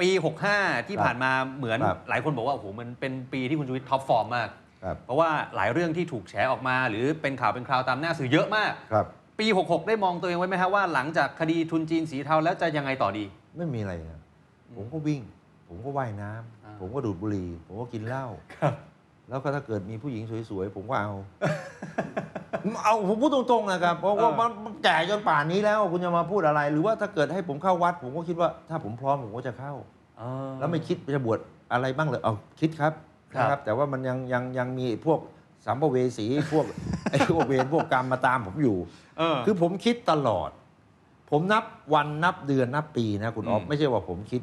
ปี 65 ที่ครับผ่านมาเหมือนครับหลายคนบอกว่าโอ้โหมันเป็นปีที่คุณชูวิทย์ท็อปฟอร์มมาก ครับ เพราะว่าหลายเรื่องที่ถูกแฉออกมา หรือเป็นข่าวเป็นคราวตามหน้าสื่อเยอะมาก ครับ ปี 66 ได้มองตัวเองไว้ไหมฮะว่าหลังจากคดีทุนจีนสีเทาแล้วจะยังไงต่อดี ไม่มีอะไรนะผมก็วิ่ง ผมก็ว่ายน้ำอ่า ผมก็ดูดบุหรี่ผมก็กินเหล้าครับ แล้วก็ถ้าเกิดมีผู้หญิงสวยๆ ผมก็เอา เอาผมพูดตรงๆนะครับเพราะว่าเออมันมันแก่จนป่านนี้แล้วคุณจะมาพูดอะไร หรือว่าถ้าเกิดให้ผมเข้าวัด ผมก็คิดว่าถ้าผมพร้อมผมก็จะเข้าแล้วไม่คิดจะบวชอะไรบ้างเลยเอาคิดครับครับนะครับ แต่ว่ามันยังยังยังมีพวกสัมภเวสีพวกไอ้พวกเวรพวกกรรมมาตามผมอยู่เออคือผมคิดตลอด ผมนับวันนับเดือนนับปีนะคุณออฟอืมไม่ใช่ว่าผมคิด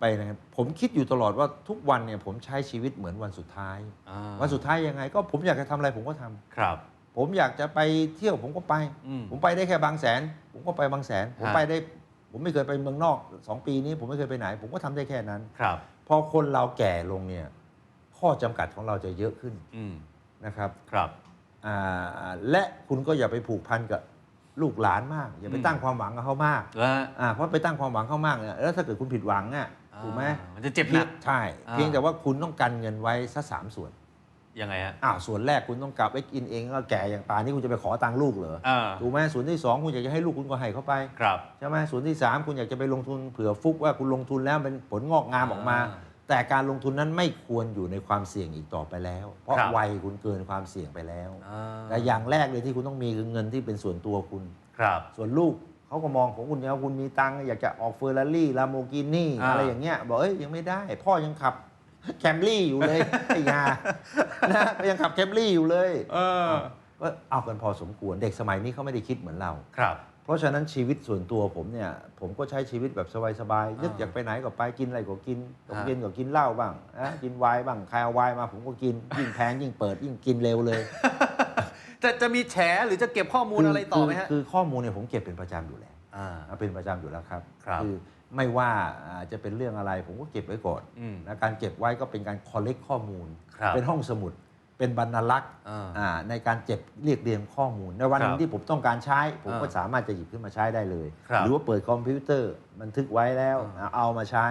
ไปนะครับผมคิดอยู่ตลอดว่าทุกวันเนี่ยผมใช้ชีวิตเหมือนวันสุดท้ายอ่าวันสุดท้ายยังไง ก็ผมอยากจะทำอะไรผมก็ทำครับ ผมอยากจะไปเที่ยวผมก็ไปอืมผมไปได้แค่บางแสน ผมก็ไปบางแสน ผมฮะไปได้ ผมไม่เคยไปเมืองนอกสองปีนี้ ผมไม่เคยไปไหน ผมก็ทำได้แค่นั้นครับพอคนเราแก่ลงเนี่ย ข้อจำกัดของเราจะเยอะขึ้นอืมนะครับ ครับอ่าและคุณก็อย่าไปผูกพันกับลูกหลานมาก อย่าไปอืมตั้งความหวังกับเขามากแล้วอ่าเพราะไปตั้งความหวังเขามากเนี่ยแล้วถ้าเกิดคุณผิดหวังอะถูกไหมอ่ามันจะเจ็บหนักใช่อ่าเพียงแต่ว่าคุณต้องกันเงินไว้สักสามส่วน ยังไงฮะอ้าวส่วนแรกคุณต้องกลับไปกินเองก็แก่อย่างป่านนี้คุณจะไปขอตังค์ลูกเหรออ่าถูกไหมส่วนที่สองคุณอยากจะให้ลูกคุณก็ให้เขาไปครับ ใช่ไหมส่วนที่สามคุณอยากจะไปลงทุนเผื่อฟุกว่าคุณลงทุนแล้วเป็นผลงอกงามออกมา อ่า แต่การลงทุนนั้นไม่ควรอยู่ในความเสี่ยงอีกต่อไปแล้ว เพราะครับ วัยคุณเกินความเสี่ยงไปแล้ว อ่าแต่อย่างแรกเลยที่คุณต้องมีคือเงินที่เป็นส่วนตัวคุณ ครับ ส่วนลูกเขาก็มองของคุณเนี่ยคุณมีตังค์อยากจะออกเฟอร์รารี่ลาโมกินี่อ่า อะไรอย่างเงี้ยบอกเอ้ยยังไม่ได้ พ่อยังขับ แคมรี่อยู่เลยไอ้ยานะยังขับแคมรี่อยู่เลย เออ ก็เอากันพอสมควรเด็กสมัยนี้เขาไม่ได้คิดเหมือนเรา ครับ เพราะฉะนั้นชีวิตส่วนตัวผมเนี่ย ผมก็ใช้ชีวิตแบบสบายๆนึกอ่าอยากไปไหนก็ไปกินอะไรก็กินตกฮะเย็นก็กินเหล้าบ้างนะกินไวน์บ้างใครเอาไวน์มาผมก็กินยิ่งแพงยิ่งเปิดยิ่งกินเร็วเลย จะจะมีแฉหรือจะเก็บข้อมูลอะไรต่อไหมฮะคืคือข้อมูลเนี่ยผมเก็บเป็นประจำอยู่แล้ว อ่าอ่าเป็นประจำอยู่แล้วครับ ครับอ ไม่ว่าอ่าจะเป็นเรื่องอะไรผมก็เก็บไว้ก่อนอืมนะการเก็บไว้ก็เป็นการ collect ข้อมูลครับเป็นห้องสมุด เป็นบรรณารักษ์อ่าอ่าในการเก็บเรียกเรียงข้อมูล ในวันหนึคงรับที่ผมต้องการใช้ ผมก็อ่าสามารถจะหยิบขึ้นมาใช้ได้เลยครับหรือว่าเปิดคอมพิวเตอร์บันทึกไว้แล้วอ่าเอามาใช้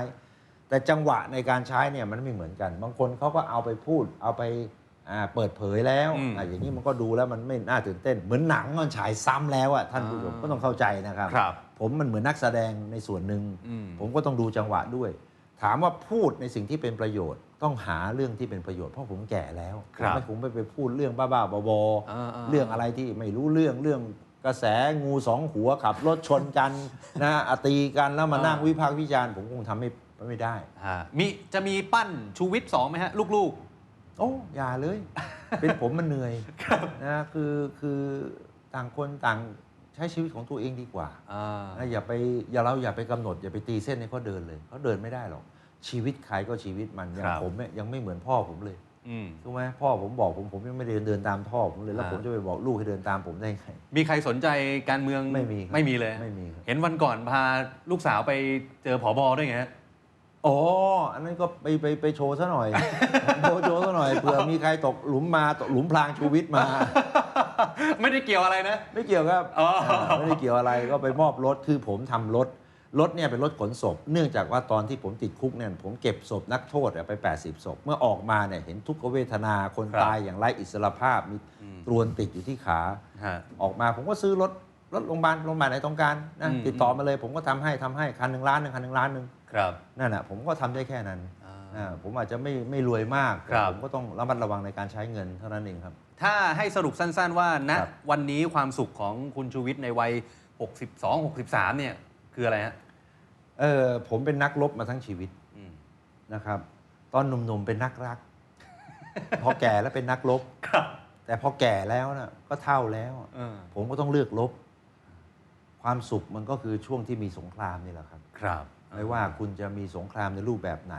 แต่จังหวะในการใช้เนี่ยมันไม่เหมือนกัน บางคนเขาก็เอาไปพูดเอาไปอ่า เปิดเผยแล้วอืมอ่าอย่างนี้มันก็ดูแล้วมันไม่น่าตื่นเต้น เหมือนหนังมันฉายซ้ำแล้วอะท่านผู้ชมอ่าก็ต้องเข้าใจนะครับครับผมมันเหมือนนักแสดงในส่วนหนึ่งอืมผมก็ต้องดูจังหวะด้วย ถามว่าพูดในสิ่งที่เป็นประโยชน์ ต้องหาเรื่องที่เป็นประโยชน์เพราะผมแก่แล้วครับผมไม่ผมไม่ไปพูดเรื่องบ้าๆบออ่าๆๆเรื่องอะไรที่ไม่รู้เรื่องเรื่องกระแสงูสองหัวขับรถชนกันนะอะตีกันแล้วมาอ่านั่นั่งวิพากษ์วิจารณ์ผมคงทำไม่ไม่ได้ฮะมีจะมีปั้นชูวิทย์สองไหมฮะลูก โอ้อย่าเลย เป็นผมมันเหนื่อยนะคือคือต่างคนต่างใช้ชีวิตของตัวเองดีกว่าๆอ่านะอย่าไปอย่าเราอย่าไปกำหนด อย่าไปตีเส้นให้เขาเดินเลยเขาเดินไม่ได้หรอกชีวิตใครก็ชีวิตมันอย่างครับผมเนี่ยยังไม่เหมือนพ่อผมเลยอืมถูกไหมพ่อผมบอกผมผมยังไม่เดินเดินตามพ่อผมเลยแล้วอ่าผมจะไปบอกลูกให้เดินตามผมได้ไงมีใครสนใจการเมืองไม่มีครับไม่มีเลยไม่มีครับเห็นวันก่อนพาลูกสาวไปเจอผอบอด้วยไงฮะ อ๋อ อันนั้นก็ไปไปไปโชว์ซะหน่อย โชว์โชว์ซะหน่อยเผื่อมีใครตกหลุมมาตกหลุมพรางชูวิทย์มา ไม่ได้เกี่ยวอะไรนะ ไม่เกี่ยวครับอ๋ออ่าไม่ได้เกี่ยวอะไรก็ไปมอบรถคือผมทำรถ รถเนี่ยเป็นรถขนศพ เนื่องจากว่าตอนที่ผมติดคุกเนี่ยผมเก็บศพนักโทษอะไป 80 ศพ เมื่อออกมาเนี่ยเห็นทุกขเวทนาคนครับตายอย่างไร้อิสรภาพมีอืม ตรวนติดอยู่ที่ขา ฮะ ออกมาผมก็ซื้อรถ รถโรงพยาบาลโรงพยาบาลไหนต้องการนะอืมติดต่อมาเลย ผมก็ทำให้ทำให้คันหนึ่งล้านหนึ่งคันหนึ่งล้านหนึ่งครับนั่นแหะผมก็ทำได้แค่นั้นอ่าอ่าผมอาจจะไม่ไม่รวยมากครับผมก็ต้องระมัดระวังในการใช้เงินเท่านั้นเองครับ ถ้าให้สรุปสั้นๆว่าณครับวันนี้ความสุขของคุณชูวิทย์ในวัย 62 63 เนี่ยคืออะไรฮะเออผมเป็นนักรบมาทั้งชีวิตอืมนะครับ ตอนหนุ่มๆเป็นนักรัก พอแก่แล้วเป็นนักรบครับแต่พอแก่แล้วนะก็เท่าแล้วเออผมก็ต้องเลือกรบ ความสุขมันก็คือช่วงที่มีสงครามนี่แหละครับ ครับไม่ว่าคุณจะมีสงครามในรูปแบบไหน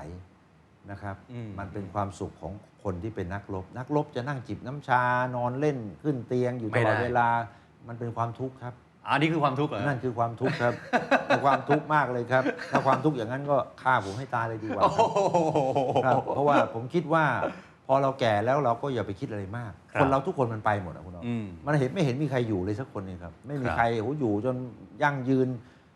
นะครับอืมมันเป็นความสุขของคนที่เป็นนักรบ นักรบจะนั่งจิบน้ำชานอนเล่นขึ้นเตียงอยู่ตลอดเวลา มันเป็นความทุกข์ครับอันนี้คือความทุกข์เหรอ นั่นคือความทุกข์ครับเป็นความทุกข์มากเลยครับ ถ้าความทุกข์อย่างนั้นก็ฆ่าผมให้ตายเลยดีกว่าโอ้ครับโหครับ เพราะว่าผมคิดว่า พอเราแก่แล้วเราก็อย่าไปคิดอะไรมาก ครับคนเราทุกคนมันไปหมดนะคุณอ๊อฟอืมมันเห็นไม่เห็นมีใครอยู่เลยสักคนหนึงครับ ไม่มีครับ ใครโอ้โหอยู่จนยั่งยืน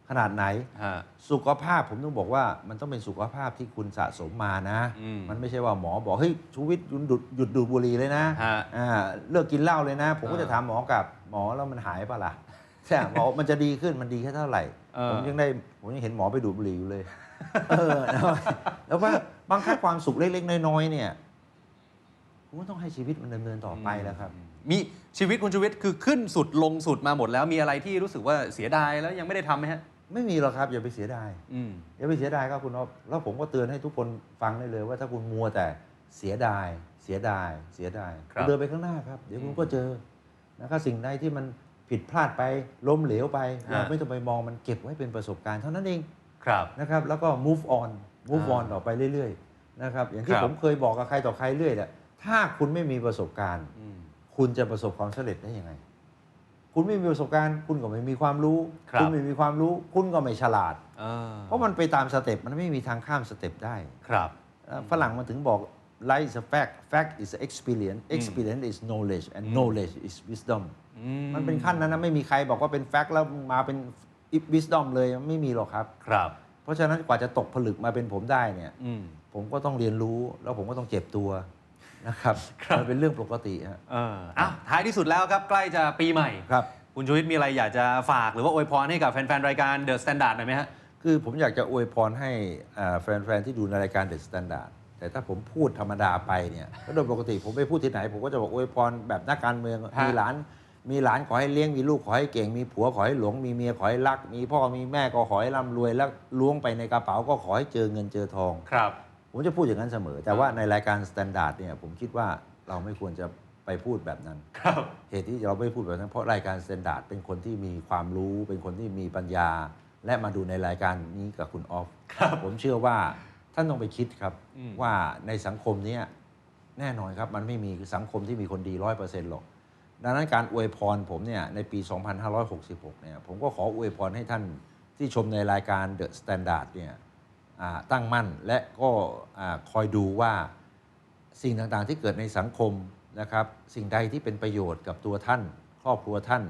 ขนาดไหน ฮะ สุขภาพผมต้องบอกว่ามันต้องเป็นสุขภาพที่คุณสะสมมานะอืมมันไม่ใช่ว่าหมอบอกเฮ้ยชูวิทย์หยุดดูดหยุดดูดบุหรี่เลยนะฮะอ่าเลิกกินเหล้าเลยนะ ผมก็เออจะถามหมอกลับหมอแล้วมันหายปะล่ะใช่หมอมันจะดีขึ้นมันดีแค่เท่าไหร่ เออ ผมยังได้ผมยังเห็นหมอไปดูดบุหรี่อยู่เลย เออแล้วแล้วว่าบางครั้งความสุขเล็กๆน้อยๆเนี่ย ผมก็ต้องให้ชีวิตมันดำเนินต่อไปแล้วครับ มีชีวิตคุณชูวิทย์คือขึ้นสุดลงสุดมาหมดแล้วมีอะไรที่รู้สึกว่าเสียดายแล้วยังไม่ได้ทำไหมฮะ ไม่มีหรอกครับอย่าไปเสียดายอืม อย่าไปเสียดายครับคุณอ๊อฟแล้วผมก็เตือนให้ทุกคนฟังได้เลยว่าถ้าคุณมัวแต่เสียดาย เสียดาย เสียดายครับ ณเดินไปข้างหน้าครับ เดี๋ยวคุณอืมก็เจอนะครับสิ่งใดที่มันผิดพลาดไปล้มเหลวไปฮะเราไม่ต้องไปมองมันเก็บไว้เป็นประสบการณ์เท่านั้นเอง ครับ นะครับแล้วก็ move on move อ่า on ต่อไปเรื่อยๆนะครับอย่างที่ครับผมเคยบอกกับใครต่อใครเรื่อยแหละ ถ้าคุณไม่มีประสบการณ์อืมคุณจะประสบความสำเร็จได้ยังไง คุณไม่มีประสบการณ์ คุณก็ไม่มีความรู้ครับณไม่มีความรู้ คุณก็ไม่ฉลาดอ่าเพราะมันไปตามสเต็ปมันไม่มีทางข้ามสเต็ปได้ครับ เอ่อฝรั่งมันถึงบอก life is a fact fact is experience experience is knowledge and knowledge is wisdom อืมันเป็นขั้นนั้นนะไม่มีใครบอกว่าเป็น fact แล้วมาเป็น wisdom เลยไม่มีหรอกครับ ครับ เพราะฉะนั้นกว่าจะตกผลึกมาเป็นผมได้เนี่ย อืม ผมก็ต้องเรียนรู้แล้วผมก็ต้องเจ็บตัว นะครับครับ มันเป็นเรื่องปกติฮะเอออ้าวท้ายที่สุดแล้วครับใกล้จะปีใหม่ ครับ คุณชูวิทย์มีอะไรอยากจะฝากหรือว่าอวยพรให้กับแฟนๆ รายการ The Standard หน่อยไหมฮะ คือผมอยากจะอวยพรให้อ่าแฟน ๆ ที่ดูในรายการเด e s สแตนดาร์ดแต่ถ้าผมพูดธรรมดาไปเนี่ยก็โดยปกติผมไปพูดที่ไหน ผมก็จะบอกอวยพรแบบนักการเมือง ฮะ มีหลาน มีหลานขอให้เลี้ยง มีลูกขอให้เก่ง มีผัวขอให้หลง มีเมียขอให้รัก มีพ่อมีแม่ก็ขอให้ร่ำรวย แล้วล้วงไปในกระเป๋าก็ขอให้เจอเงินเจอทอง ครับ ผมจะพูดอย่างนั้นเสมอ แต่ว่าในรายการสแตนดาร์ดเนี่ยผมคิดว่าเราไม่ควรจะไปพูดแบบนั้น ครับเหตุที่เราไม่พูดแบบนั้น เพราะรายการสแตนดาร์ดเป็นคนที่มีความรู้ เป็นคนที่มีปัญญา และมาดูในรายการนี้กับคุณออฟครับ ผมเชื่อว่าท่านต้องไปคิดครับอืม ว่าในสังคมเนี้ยแน่นอนครับมันไม่มีสังคมที่มีคนดีร้อยเปอร์เซ็นต์หรอก ดังนั้นการอวยพรผมเนี่ยในปี 2566 เนี่ยผมก็ขออวยพรให้ท่านที่ชมในรายการ The Standard เนี่ยอ่า ตั้งมั่นและก็อ่าคอยดูว่าสิ่งต่างๆที่เกิดในสังคมนะครับ สิ่งใดที่เป็นประโยชน์กับตัวท่าน ครอบครัวท่าน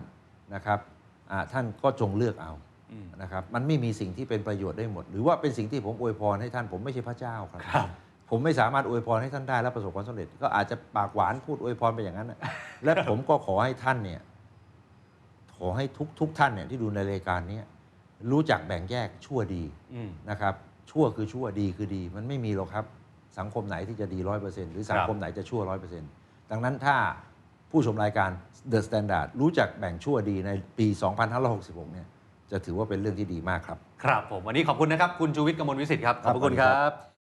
นะครับอ่าท่านก็จงเลือกเอาอืมนะครับมันไม่มีสิ่งที่เป็นประโยชน์ได้หมด หรือว่าเป็นสิ่งที่ผมอวยพรให้ท่าน ผมไม่ใช่พระเจ้าครับครับผมไม่สามารถอวยพรให้ท่านได้และประสบความสำเร็จ ก็อาจจะปากหวานพูดอวยพรไปอย่างนั้นน่ะและผมก็ขอให้ท่านเนี่ยขอให้ทุกทุกท่านเนี่ยที่ดูในรายการเนี้รู้จักแบ่งแยกชั่วดีอืมนะครับ ชั่วคือชั่วดีคือดี มันไม่มีหรอกครับ สังคมไหนที่จะดีร้อยเปอร์เซ็นต์หรือสังคมไหนจะชั่วร้อยเปอร์เซ็นต์ดังนั้นถ้าผู้ชมรายการ The Standard รู้จักแบ่งชั่วดีในปี 2566 เนี่ย จะถือว่าเป็นเรื่องที่ดีมากครับ ครับผม วันนี้ขอบคุณนะครับ คุณชูวิทย์กมลวิสิทธิ์ครับ ขอบพระคุณครับครับ